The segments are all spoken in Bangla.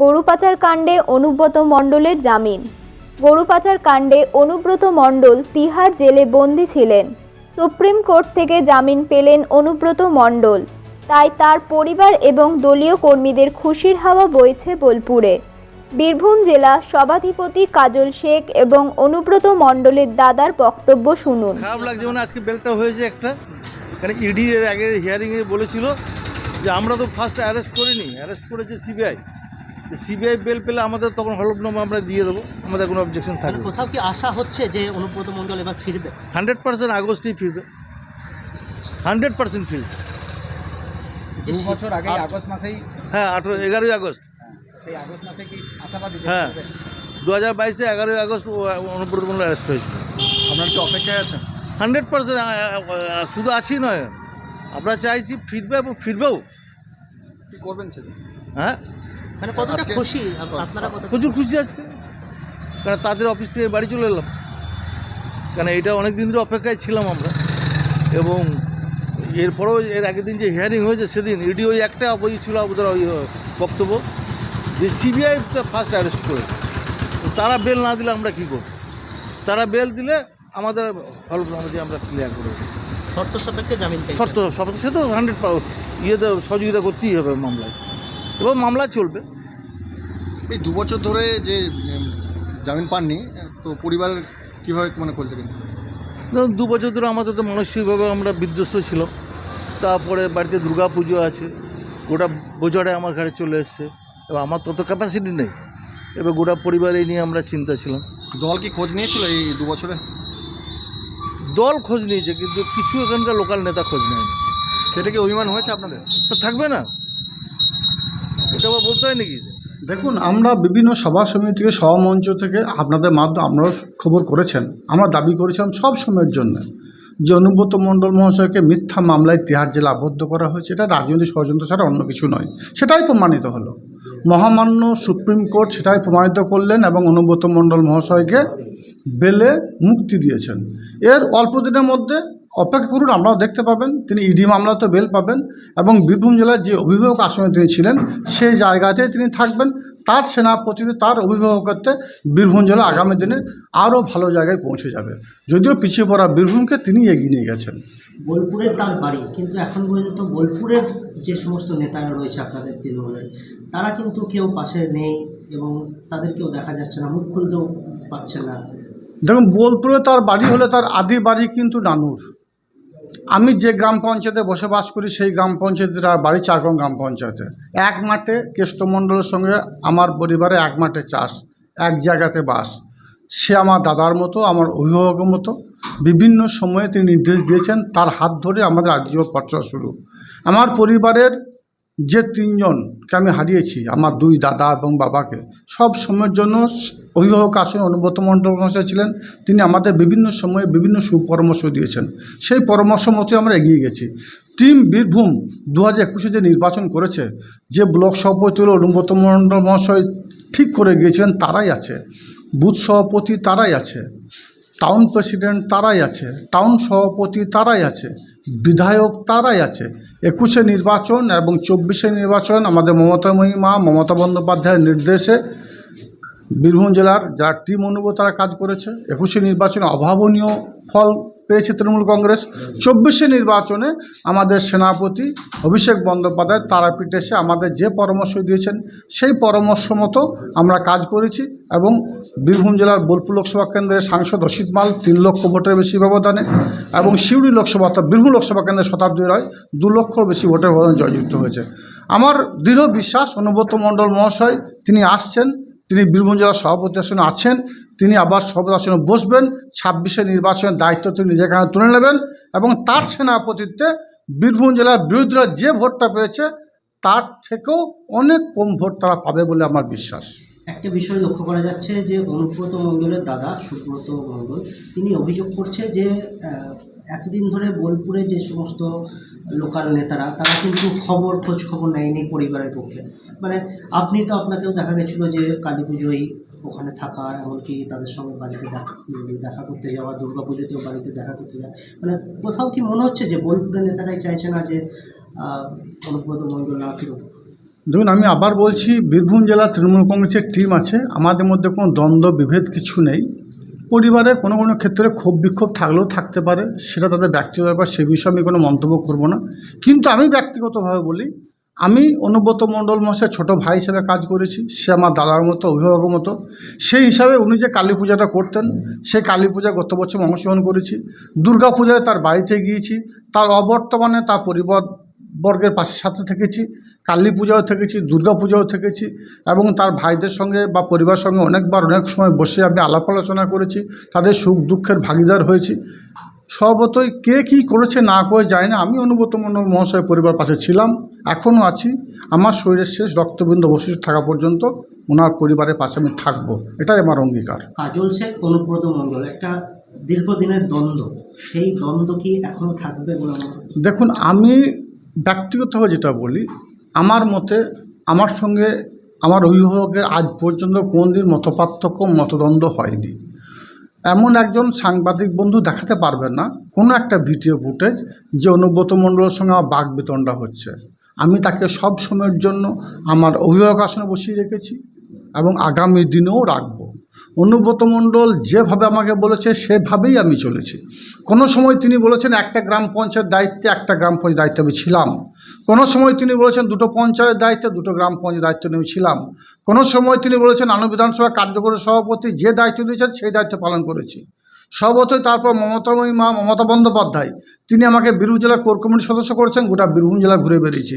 গরু পাচার কাণ্ডে অনুব্রত মণ্ডলের জামিন। গরু পাচার কাণ্ডে অনুব্রত মণ্ডল তিহার জেলে বন্দি ছিলেন। সুপ্রিম কোর্ট থেকে জামিন পেলেন অনুব্রত মণ্ডল। তাই তার পরিবার এবং দলীয় কর্মীদের খুশির হাওয়া বইছে বোলপুরে। বীরভূম জেলা সভাধিপতি কাজল শেখ এবং অনুব্রত মণ্ডলের দাদার বক্তব্য শুনুন। খারাপ লাগছে মানে আজকে বেলটা হয়েছে একটা। এখানে ইডি এর আগে হিয়ারিংয়ে বলেছিল যে আমরা তো ফার্স্ট অ্যারেস্ট করিনি অ্যারেস্ট করেছে সিবিআই সিবিআই বেল পেলে আমাদের তখন হলফনামা আমরা দিয়ে দেবো আমাদের কোনো অবজেকশন মানে থাকবে কোথাও কি আশা হচ্ছে যে অনুব্রত মণ্ডল এবার ফিরবে? হান্ড্রেড পার্সেন্ট আগস্টেই ফিরবে। হান্ড্রেড পার্সেন্ট ফিরবে। দু বছর আগে আচ্ছা। আগস্ট মাসেই হ্যাঁ আঠেরো এগারোই আগস্ট। সেই আগস্ট মাসে কি আশাবাদী হ্যাঁ। দু হাজার বাইশে এগারোই আগস্ট অনুব্রত মন্ডল অ্যারেস্ট হয়েছিল। আপনার কি অপেক্ষায় আছেন? হান্ড্রেড পার্সেন্ট শুধু আছি নয় আমরা চাইছি ফিরবে এবং ফিরবেও। করবেন হ্যাঁ? মানে কতটা খুশি? আপনারা কত প্রচুর খুশি? আজকে। কারণ তাদের অফিস থেকে বাড়ি চলে এলাম। কারণ এটা অনেক দিন ধরে অপেক্ষায় ছিলাম আমরা। এবং এরপরেও এর আগের দিন যে হিয়ারিং হয়েছে সেদিন ইডি ওই একটা ওই ছিল ওদের ওই বক্তব্য যে সিবিআই ফার্স্ট অ্যারেস্ট করে তারা বেল না দিলে আমরা কী করব? তারা বেল দিলে আমাদের দিয়ে আমরা ক্লিয়ার করে। শর্ত সাপেক্ষে জামিন শর্ত সব সে তো হান্ড্রেড ইয়েতে সহযোগিতা করতেই হবে মামলায়। এবং মামলা চলবে। এই দু বছর ধরে যে জামিন পাননি তো পরিবারের কীভাবে মানে করতে ধরুন দু বছর ধরে আমাদের তো মানসিকভাবে আমরা বিধ্বস্ত ছিলাম। তারপরে বাড়িতে দুর্গা পুজো আছে গোটা বোঝাটা আমার ঘরে চলে এসছে। এবার আমার তত ক্যাপাসিটি নেই। এবার গোটা পরিবার এই নিয়ে আমরা চিন্তা ছিলাম। দল কি খোঁজ নিয়েছিল এই দু বছরে? দল খোঁজ নিয়েছে কিন্তু কিছু এখানকার লোকাল নেতা খোঁজ নেয়নি। সেটা কি অভিমান হয়েছে আপনাদের? তো থাকবে না। এটা আবার বলতে হয় নাকি? দেখুন আমরা বিভিন্ন সভা সমিতি থেকে সভামঞ্চ থেকে আপনাদের মাধ্যমে আপনারা খবর করেছেন। আমরা দাবি করেছিলাম সব সময়ের জন্য যে অনুব্রত মণ্ডল মহাশয়কে মিথ্যা মামলায় তিহার জেলা আবদ্ধ করা হয়েছে। এটা রাজনৈতিক ষড়যন্ত্র ছাড়া অন্য কিছু নয়। সেটাই প্রমাণিত হলো। মহামান্য সুপ্রিম কোর্ট সেটাই প্রমাণিত করলেন এবং অনুব্রত মণ্ডল মহাশয়কে বেলে মুক্তি দিয়েছেন। এর অল্প দিনের মধ্যে অপেক্ষা করুন আপনারাও দেখতে পাবেন। তিনি ইডি মামলাতে বেল পাবেন এবং বীরভূম জেলার যে অভিভাবক আসনে তিনি ছিলেন, সেই জায়গাতে তিনি থাকবেন। তার সেনাপতিতে তার অভিভাবকত্বে বীরভূম জেলা আগামী দিনে আরও ভালো জায়গায় পৌঁছে যাবে। যদিও পিছিয়ে পড়া বীরভূমকে তিনি এগিয়ে নিয়ে গেছেন। বোলপুরের তার বাড়ি, কিন্তু এখন পর্যন্ত বোলপুরের যে সমস্ত নেতারা রয়েছে আপনাদের তৃণমূলের, তারা কিন্তু কেউ পাশে নেই। এবং তাদেরকেও দেখা যাচ্ছে না, মুখ খুলতেও না। দেখুন, বোলপুরে তার বাড়ি হলে তার আদি বাড়ি কিন্তু নানুর। আমি যে গ্রাম পঞ্চায়েতে বসবাস করি, সেই গ্রাম পঞ্চায়েতের আর বাড়ি চারগ্রাম গ্রাম পঞ্চায়েতে। এক মাঠে কেষ্টমণ্ডলের সঙ্গে আমার পরিবারে এক মাঠে চাষ, এক জায়গাতে বাস। সে আমার দাদার মতো, আমার অভিভাবকের মতো। বিভিন্ন সময়ে তিনি নির্দেশ দিয়েছেন, তার হাত ধরে আমাদের আজীব পত্র শুরু। আমার পরিবারের যে তিনজনকে আমি হারিয়েছি, আমার দুই দাদা এবং বাবাকে, সব সময়ের জন্য অভিভাবক আসনে অনুব্রত মণ্ডল মহাশয় ছিলেন। তিনি আমাদের বিভিন্ন সময়ে বিভিন্ন সুপরামর্শ দিয়েছেন। সেই পরামর্শ মতো আমরা এগিয়ে গেছি। টিম বীরভূম দু হাজার একুশে যে নির্বাচন করেছে, যে ব্লক সভাপতি হল অনুব্রত মণ্ডল মহাশয় ঠিক করে গিয়েছিলেন, তারাই আছে। বুথ সভাপতি তারাই আছে। টাউন প্রেসিডেন্ট তারাই আছে টাউন সভাপতি তারাই আছে, বিধায়ক তারাই আছে। একুশে নির্বাচন এবং চব্বিশে নির্বাচন আমাদের মমতা মহিমা, মমতা বন্দ্যোপাধ্যায়ের নির্দেশে বীরভূম জেলার যারা টিম অনুভব তারা কাজ করেছে, একুশে নির্বাচনে অভাবনীয় ফল পেয়েছে তৃণমূল কংগ্রেস। চব্বিশে নির্বাচনে আমাদের সেনাপতি অভিষেক বন্দ্যোপাধ্যায় তারাপীঠ এসে আমাদের যে পরামর্শ দিয়েছেন, সেই পরামর্শ মতো আমরা কাজ করেছি এবং বীরভূম জেলার বোলপুর লোকসভা কেন্দ্রের সাংসদ অসিত মাল তিন লক্ষ ভোটের বেশি ব্যবধানে এবং সিউড়ি লোকসভা অর্থাৎ বীরভূম লোকসভা কেন্দ্রের শতাব্দী রায় দু লক্ষর বেশি ভোটের ব্যবধানে জয়যুক্ত হয়েছে। আমার দৃঢ় বিশ্বাস, অনুব্রত মণ্ডল মহাশয় তিনি আসছেন তিনি বীরভূম জেলার সভাপতি আসনে আছেন। তিনি আবার সভাপতি আসনে বসবেন। ছাব্বিশে নির্বাচনের দায়িত্ব তিনি নিজের কাছে তুলে নেবেন এবং তার সেনাপতিত্বে বীরভূম জেলার বিরোধীরা যে ভোটটা পেয়েছে, তার থেকেও অনেক কম ভোট তারা পাবে বলে আমার বিশ্বাস। একটা বিষয় লক্ষ্য করা যাচ্ছে যে অনুব্রত মণ্ডলের দাদা সুব্রত মণ্ডল তিনি অভিযোগ করছে যে এতদিন ধরে বোলপুরে যে সমস্ত লোকাল নেতারা, তারা কিন্তু খবর, খোঁজ খবর নেয়নি পরিবারের পক্ষে। মানে আপনি তো আপনাকেও দেখা গেছিল যে কালী পুজোয় ওখানে থাকা, এমনকি তাদের সঙ্গে বাড়িতে দেখা দেখা করতে যাওয়া, দুর্গা পুজোতেও বাড়িতে দেখা করতে যাওয়া। মানে কোথাও কি মনে হচ্ছে যে বোলপুরের নেতারাই চাইছে না যে অনুব্রত মণ্ডল না ফিরুক? দেখুন, আমি আবার বলছি, বীরভূম জেলা তৃণমূল কংগ্রেসের টিম আছে। আমাদের মধ্যে কোনো দ্বন্দ্ব, বিভেদ কিছু নেই। পরিবারে কোনো কোনো ক্ষেত্রে ক্ষোভ বিক্ষোভ থাকলেও থাকতে পারে, সেটা তাদের ব্যক্তিগত ব্যাপার, সে বিষয়ে আমি কোনো মন্তব্য করব না। কিন্তু আমি ব্যক্তিগতভাবে বলি, আমি অনুব্রত মণ্ডল মহাশয় ছোটো ভাই হিসেবে কাজ করেছি, সে আমার দাদার মতো, অভিভাবকের মতো। সেই হিসাবে উনি যে কালী পূজাটা করতেন, সেই কালী পূজা গত বছর অংশগ্রহণ করেছি। দুর্গা পূজায় তার বাড়িতে গিয়েছি। তার অবর্তমানে তার পরিবার বর্গের পাশে সাথে থেকেছি কালী পূজাও থেকেছি দুর্গা পূজাও থেকেছি এবং তার ভাইদের সঙ্গে বা পরিবার সঙ্গে অনেকবার অনেক সময় বসে আমি আলাপ আলোচনা করেছি তাদের সুখ দুঃখের ভাগিদার হয়েছি। সর্বতই কে কী করেছে না করে যায় না আমি অনুব্রত মণ্ডল মহাশয় পরিবার পাশে ছিলাম এখনও আছি আমার শরীরের শেষ রক্তবিন্দু অবশিষ্ট থাকা পর্যন্ত ওনার পরিবারের পাশে আমি থাকব এটাই আমার অঙ্গীকার। কাজল শেখ অনুব্রত মণ্ডল একটা দীর্ঘদিনের দ্বন্দ্ব সেই দ্বন্দ্ব কি এখনও থাকবে দেখুন আমি ব্যক্তিগতভাবে যেটা বলি, আমার মতে আমার সঙ্গে আমার অভিভাবকের আজ পর্যন্ত কোনোদিন মতপার্থক্য, মতদ্বন্দ্ব হয়নি। এমন একজন সাংবাদিক বন্ধু দেখাতে পারবেন না, কোনো একটা ভিডিও ফুটেজ যে অনুব্রত মণ্ডলের সঙ্গে আমার বাঘ বেতনটা হচ্ছে। আমি তাকে সব সময়ের জন্য আমার অভিভাবক আসনে বসিয়ে রেখেছি এবং আগামী দিনেও রাখব। অনুব্রত মণ্ডল যেভাবে আমাকে বলেছে, সেভাবেই আমি চলেছি। কোনো সময় তিনি বলেছেন, একটা গ্রাম পঞ্চায়েত দায়িত্বে একটা গ্রাম পঞ্চায়েত দায়িত্বে আমি ছিলাম। কোনো সময় তিনি বলেছেন, দুটো পঞ্চায়েত দায়িত্বে দুটো গ্রাম পঞ্চায়েত দায়িত্ব নিয়ে ছিলাম। কোনো সময় তিনি বলেছেন, আনু বিধানসভা কার্যকরী সভাপতি যে দায়িত্ব দিয়েছেন, সেই দায়িত্ব পালন করেছি। সর্বতই তারপর মমতাময়ী মা, মমতা বন্দ্যোপাধ্যায়, তিনি আমাকে বীরভূম জেলার কোর কমিটির সদস্য করেছেন, গোটা বীরভূম জেলা ঘুরে বেরিয়েছি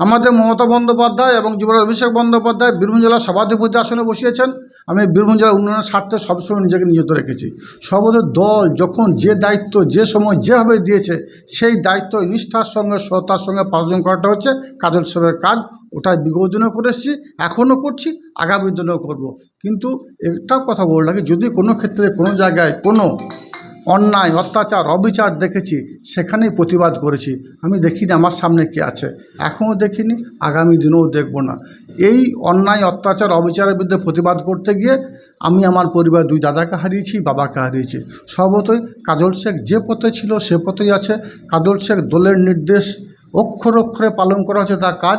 আমাদের মমতা বন্দ্যোপাধ্যায় এবং যুবরাজ অভিষেক বন্দ্যোপাধ্যায় বীরভূম জেলার সভাধিপতি আসনে বসিয়েছেন। আমি বীরভূম জেলার উন্নয়নের স্বার্থে সবসময় নিজেকে নিয়োজিত রেখেছি। সর্বদয় দল যখন যে দায়িত্ব, যে সময় যেভাবে দিয়েছে, সেই দায়িত্ব, নিষ্ঠার সঙ্গে সতার সঙ্গে পালন করাটা হচ্ছে কাজল সাহেবের কাজ। ওটা বিগত দিনেও করে এসেছি, এখনও করছি, আগামী দিনেও করব। কিন্তু একটাও কথা বলে রাখি, যদি কোনো ক্ষেত্রে কোনো জায়গায় কোনো অন্যায়, অত্যাচার, অবিচার দেখেছি, সেখানেই প্রতিবাদ করেছি। আমি দেখিনি আমার সামনে কে আছে। এখনও দেখিনি, আগামী দিনেও দেখব না। এই অন্যায়, অত্যাচার, অবিচারের বিরুদ্ধে প্রতিবাদ করতে গিয়ে আমি আমার পরিবার দুই দাদাকে হারিয়েছি, বাবাকে হারিয়েছি। সর্বতই কাজল শেখ যে পথে ছিল সে পথেই আছে। কাজল শেখ দলের নির্দেশ অক্ষর অক্ষরে পালন করা হচ্ছে তার কাজ।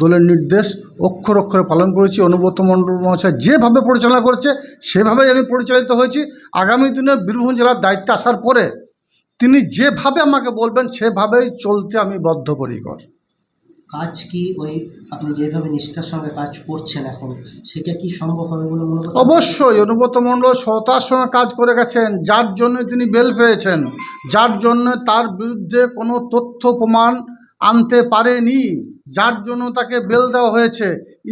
দলের নির্দেশ অক্ষর অক্ষরে পালন করেছি অনুব্রত মণ্ডল মহাশয় যেভাবে পরিচালনা করেছে সেভাবেই আমি পরিচালিত হয়েছি। আগামী দিনে বীরভূম জেলার দায়িত্বে আসার পরে তিনি যেভাবে আমাকে বলবেন সেভাবেই চলতে আমি বদ্ধপরিকর। কাজ কি ওই আপনি যেভাবে নিষ্ঠার সঙ্গে কাজ করছেন এখন সেটা কি সম্ভব হবে বলে মনে করছেন? অবশ্যই অনুব্রত মণ্ডল সতার সঙ্গে কাজ করে গেছেন যার জন্য তিনি বেল পেয়েছেন যার জন্য তার বিরুদ্ধে কোনো তথ্য প্রমাণ আনতে পারেনি, যার জন্য তাকে বেল দেওয়া হয়েছে।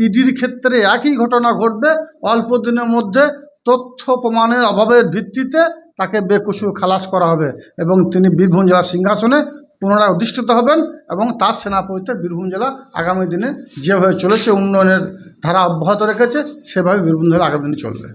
ইডির ক্ষেত্রে একই ঘটনা ঘটবে, অল্প দিনের মধ্যে তথ্য প্রমাণের অভাবের ভিত্তিতে তাকে বেকসুর খালাস করা হবে এবং তিনি বীরভূম জেলার সিংহাসনে পুনরায় অধিষ্ঠিত হবেন এবং তার সেনাপতিতে বীরভূম জেলা আগামী দিনে যেভাবে চলেছে, উন্নয়নের ধারা অব্যাহত রেখেছে, সেভাবে বীরভূম জেলা আগামী দিনে চলবে।